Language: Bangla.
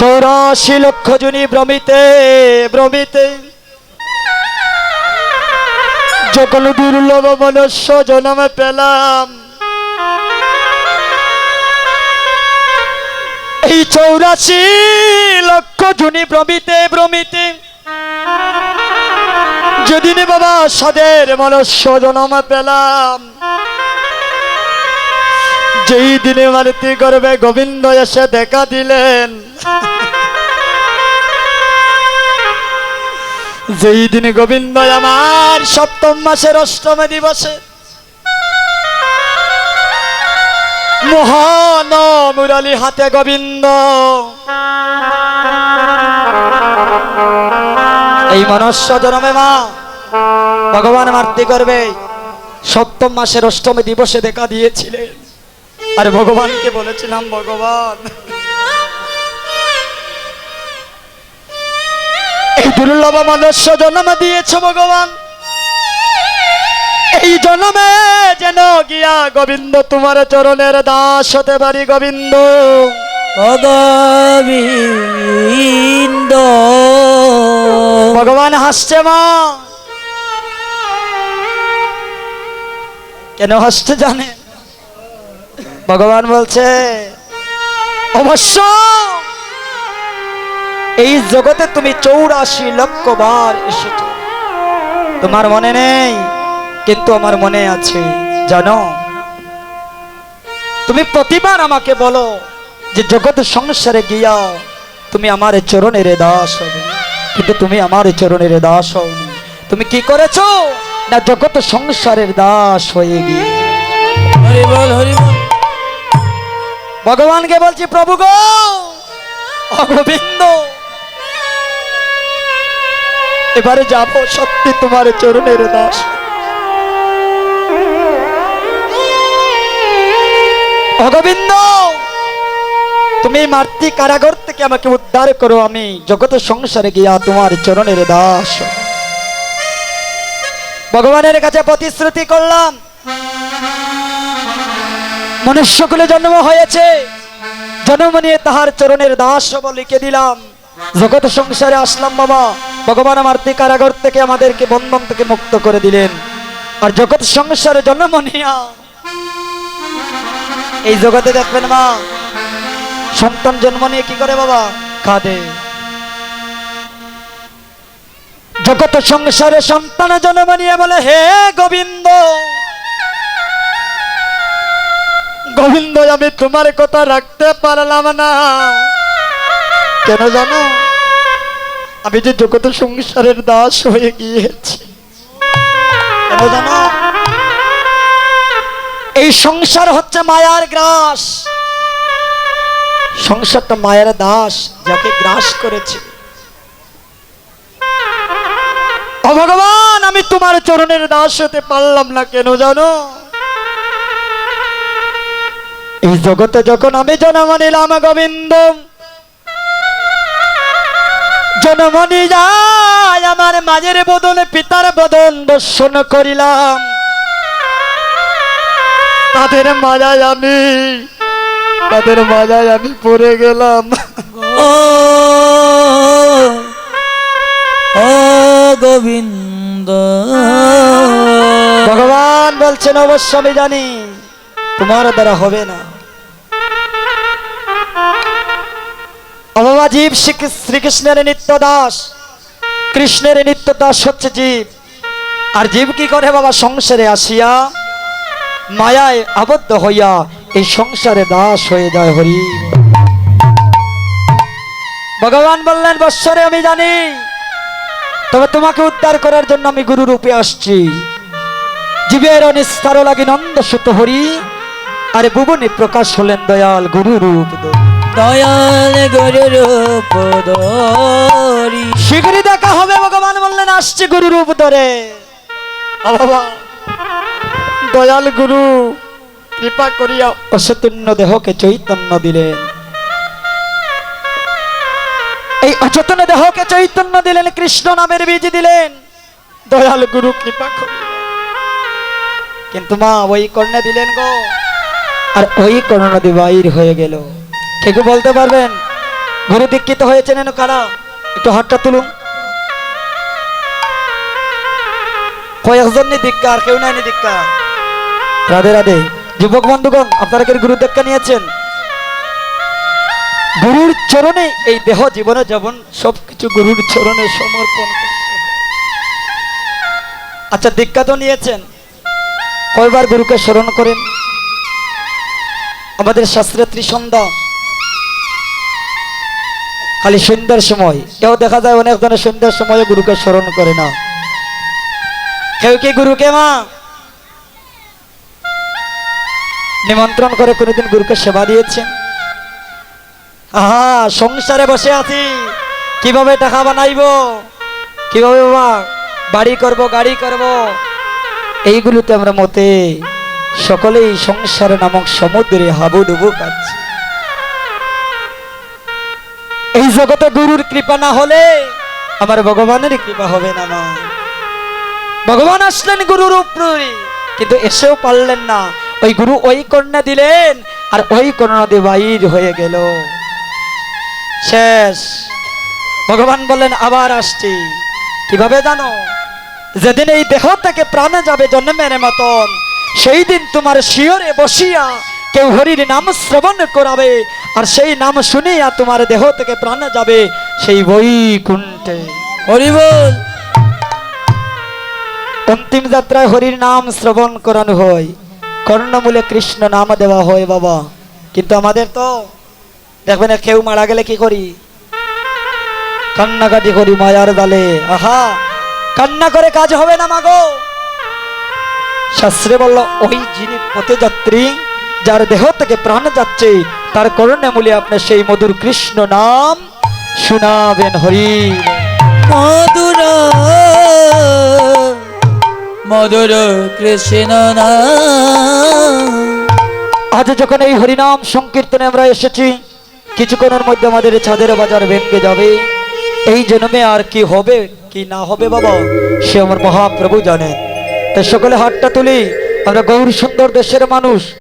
চৌরাশি লক্ষ জনী ভ্রমিতে ভ্রমিতে। যখন দুর্লভ মনুষ্য জন্মে পেলাম, এই চৌরাশি লক্ষ জনী ভ্রমিতে ভ্রমিতে। যেদিন বাবা সাদের মনুষ্য জন্ম পেলাম যেই দিনে মারুতি করবে গোবিন্দ এসে দেখা দিলেন। যেই দিনে গোবিন্দ আমার সপ্তম মাসের অষ্টম দিবসে মহান মুরালি হাতে গোবিন্দ। এই মনুষ্য জন্মে মা, ভগবান মারতি করবে সপ্তম মাসের অষ্টম দিবসে দেখা দিয়েছিলেন। আর ভগবানকে বলেছিলাম ভগবান। এই দুর্লভ মনুষ্য জন্ম দিয়েছ ভগবান। এই জন্মে যেন গিয়া গোবিন্দ তোমার চরণের দাস হতে পারি গোবিন্দ। ভগবান হাসছে মা। কেন হাসতে জানে ভগবান বলছে, অবশ্য এই জগতে তুমি চৌরাশি লক্ষ বার এসেছ। তোমার মনে নেই, কিন্তু আমার মনে আছে, জানো? তুমি প্রতিবার আমাকে বলো যে জগৎ সংসারে গিয়া তুমি আমার চরণের দাস হবে কিন্তু তুমি আমার চরণের দাস হওনি। তুমি কি করেছ? না জগৎ সংসারের দাস হয়ে গিয়ে। হরি বল হরি বল ভগবানকে বলছি, প্রভু গো! অগোবিন্দ এবারে যাব, সত্যি তোমার চরণের দাস। অগোবিন্দ তুমি মাতৃ কারাগর থেকে আমাকে উদ্ধার করো, আমি জগৎ সংসারে গিয়া তোমার চরণের দাস। ভগবানের কাছে প্রতিশ্রুতি করলাম মনুষ্যকুলে জন্ম হয়েছে। জন্ম নিয়ে তাহার চরণের দাস লিখে দিলাম। জগৎ সংসারে আসলাম বাবা। ভগবান আমার কারাগর থেকে আমাদেরকে বন্ধন থেকে মুক্ত করে দিলেন। আর জগৎ সংসারে জন্ম নিয়া এই জগতে দেখবেন মা, সন্তান জন্ম নিয়ে কি করে বাবা? কাঁদে। জগৎ সংসারে সন্তান জন্ম নিয়ে বলে, হে গোবিন্দ গোবিন্দ, আমি তোমার কথা রাখতে পারলাম না। কেন জানো? আমি যে জগৎ সংসারের দাস হয়ে গিয়েছি। কেন জানো? এই সংসার হচ্ছে মায়ার গ্রাস। সংসারটা মায়ের দাস, যাকে গ্রাস করেছে। ও ভগবান, আমি তোমার চরণের দাস হতে পারলাম না, কেন জানো? এই জগতে যখন আমি জন্ম নিলাম গোবিন্দ জন্ম যায় আমার মাঝের বদলে পিতার বদন দর্শন করিলাম। তাদের মাজায় আমি তাদের মাজায় আমি পড়ে গেলাম। ও গোবিন্দ। ভগবান বলছেন অবশ্য আমি জানি। তোমার দ্বারা হবে না। ও বাবা জীব শ্রীকৃষ্ণের নিত্য দাস কৃষ্ণের নিত্য দাস হচ্ছে জীব। আর জীব কি করে বাবা? সংসারে আসিয়া মায়ায় আবদ্ধ হইয়া এই সংসারে দাস হয়ে যায় হরি। ভগবান বললেন, বৎসরে আমি জানি, তবে তোমাকে উদ্ধার করার জন্য আমি গুরু রূপে আসছি। জীবের নিস্তার লাগি নন্দ সুত হরি। আরে ভুবনে প্রকাশ হলেন দয়াল গুরু রূপ দয়াল গরুর পদরি শীঘ্রই দেখা হবে ভগবান বললেন আসছে গুরু রূপ ধরে বাবা দয়াল গুরু কৃপা করিয়া অচৈতন্য দেহকে চৈতন্য দিলেন। এই অচেতন দেহকে চৈতন্য দিলেন কৃষ্ণ নামের বীজ দিলেন। দয়াল গুরু কৃপা করিয়া। কিন্তু মা ওই কর্ণে দিলেন গো। আর ওই কর্ণ নদী বাইর হয়ে গেল। কে বলতে পারবেন? গুরু দীক্ষিত হয়েছেন এন কারা? একটু হাতটা তুলুন। কয়েকজন নি দীক্ষা, আর কেউ নাই নি দীক্ষা। রাধে রাধে। যুবক বন্ধুগণ, আপনারা কি গুরু দীক্ষা নিয়েছেন? গুরুর চরণে এই দেহ জীবনে যেমন সবকিছু গুরুর চরণে সমর্পণ আচ্ছা দীক্ষা তো নিয়েছেন। কয়বার গুরুকে স্মরণ করেন? আমাদের শাস্ত্রে ত্রিসন্ধ্যা। খালি সন্ধ্যার সময়। কেউ দেখা যায় অনেক জনের সন্ধ্যার সময় গুরুকে স্মরণ করে না। কেউ কি গুরুকে মা? নিমন্ত্রণ করে কোনোদিন গুরুকে সেবা দিয়েছেন আহা, সংসারে বসে আছি। কীভাবে টাকা বানাইব? কীভাবে বাবা বাড়ি করব, গাড়ি করব? এইগুলোতে আমরা মতে সকলেই সংসার নামক সমুদ্রে হাবুডুবু কাচ্ছি এই জগতে গুরুর কৃপা না হলে আমার ভগবানের কৃপা হবে না ভগবান আসলেন গুরুর উপরে কিন্তু এসেও পারলেন না। ওই গুরু ওই কন্যা দিলেন, আর ওই কন্যা দিয়ে বাইর হয়ে গেল। শেষ। ভগবান বললেন, আবার আসছি। কীভাবে জানো? যেদিন এই দেহ থেকে প্রাণে যাবে জন্মের মতন সেই দিন তোমার শিয়রে বসিয়া কেউ হরির নাম শ্রবণ করাবে আর সেই নাম শুনিয়া তোমার দেহ থেকে প্রাণে যাবে সেই বৈকুণ্ঠে। হরি বল। অন্তিম যাত্রায় হরির নাম শ্রবণ করানো হয়। কর্ণমূলে কৃষ্ণ নাম দেওয়া হয় বাবা। কিন্তু আমাদের তো দেখবেন কেউ মারা গেলে কি করি? কান্নাকাটি করি মায়ার দালে আহা কান্না করে কাজ হবে না মাগো। শাস্ত্রে বলল ওই যিনি পথে যাত্রী যার দেহ থেকে প্রাণ যাচ্ছে তার করণে মূলে আপনি সেই মধুর কৃষ্ণ নাম শুনাবেন হরি। মধুর মধুর কৃষ্ণ আজ যখন এই হরিনাম সংকীর্তনে আমরা এসেছি কিছুক্ষণের মধ্যে আমাদের ছাদের বাজার ভেঙে যাবে। এই জন্মে আর কি হবে কি না হবে বাবা সে আমার মহাপ্রভু জানেন। তাই সকলে হাতটা তুলি। আমরা গৌরী সুন্দর দেশের মানুষ।